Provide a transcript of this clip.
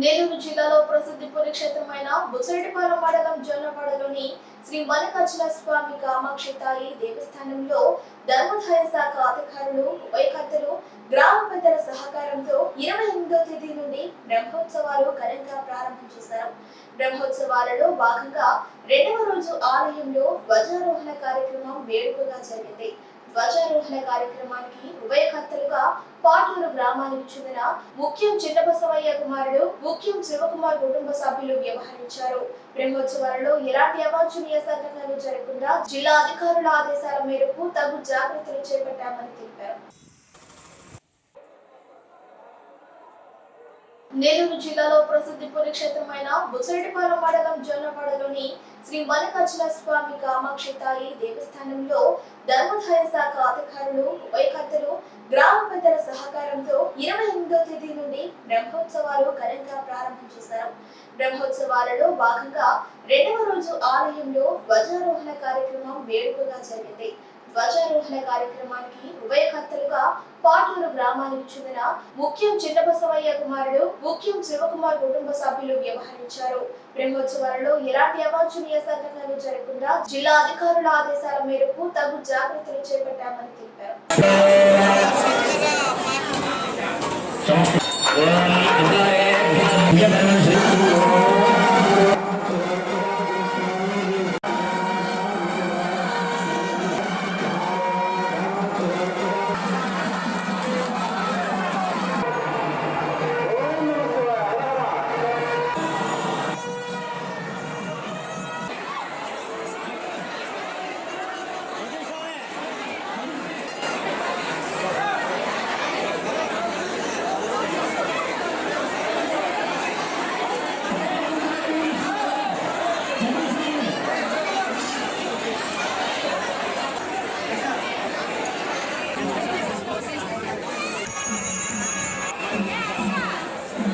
నెల్లూరు జిల్లాలో ప్రసిద్ధి పుణ్యక్షేత్రమైన బుచ్చరెడ్డిపాలెం మండలం జొన్నవాడలోని శ్రీ మల్లికార్జున స్వామి కామాక్షి తాయి దేవస్థానంలో ధర్మదాయ శాఖ అధికారులు ఉభయకర్తలు గ్రామ పెద్దల సహకారంతో ఇరవై ఎనిమిదో తేదీ నుండి బ్రహ్మోత్సవాలు ఘనంగా ప్రారంభం చేశారు బ్రహ్మోత్సవాలలో భాగంగా రెండవ రోజు ఆలయంలో ధ్వజారోహణ కార్యక్రమం వేడుకగా జరిగింది. ధ్వజారోహణ కార్యక్రమానికి ఉభయకర్తలుగా పాటూరు గ్రామానికి చెందిన ముఖ్యం చిన్నబసవయ్య కుమారుడు ముఖ్యం శివకుమార్ కుటుంబ సభ్యులు వ్యవహరించారు. బ్రహ్మోత్సవాలలో ఎలాంటి అవాంఛనీయ సంఘటనలు జరగకుండా జిల్లా అధికారుల ఆదేశాల మేరకు తగు జాగ్రత్తలు చేపట్టామని తెలిపారు. నెల్లూరు జిల్లాలో ప్రసిద్ధి పుణ్యక్షేత్రమైన బుచ్చరెడ్డిపాలెం మండలం జొన్నపాడలోని శ్రీ మల్లికార్జున స్వామి కామాక్షితాయి దేవస్థానంలో ధర్మాదాయ శాఖ అధికారులు ఉభయకర్తలు గ్రామ పెద్దల సహకారంతో ఇరవై ఎనిమిదో తేదీ నుండి బ్రహ్మోత్సవాలు ఘనంగా ప్రారంభం చేశారు బ్రహ్మోత్సవాలలో భాగంగా రెండవ రోజు ఆలయంలో ధ్వజారోహణ కార్యక్రమం వేడుకగా జరిగింది. ధ్వజారోహణ కార్యక్రమానికి ఉభయ పాటూరు గ్రామానికి చెందిన ముఖ్యం చిన్నబసవయ్య కుమారుడు ముఖ్యం శివకుమార్ కుటుంబ సభ్యులు వ్యవహరించారు. బ్రహ్మోత్సవాలలో ఎలాంటి అవాంఛనీయ సంఘటనలు జరగకుండా జిల్లా అధికారుల ఆదేశాల మేరకు తగు జాగ్రత్తలు చేపట్టామని తెలిపారు.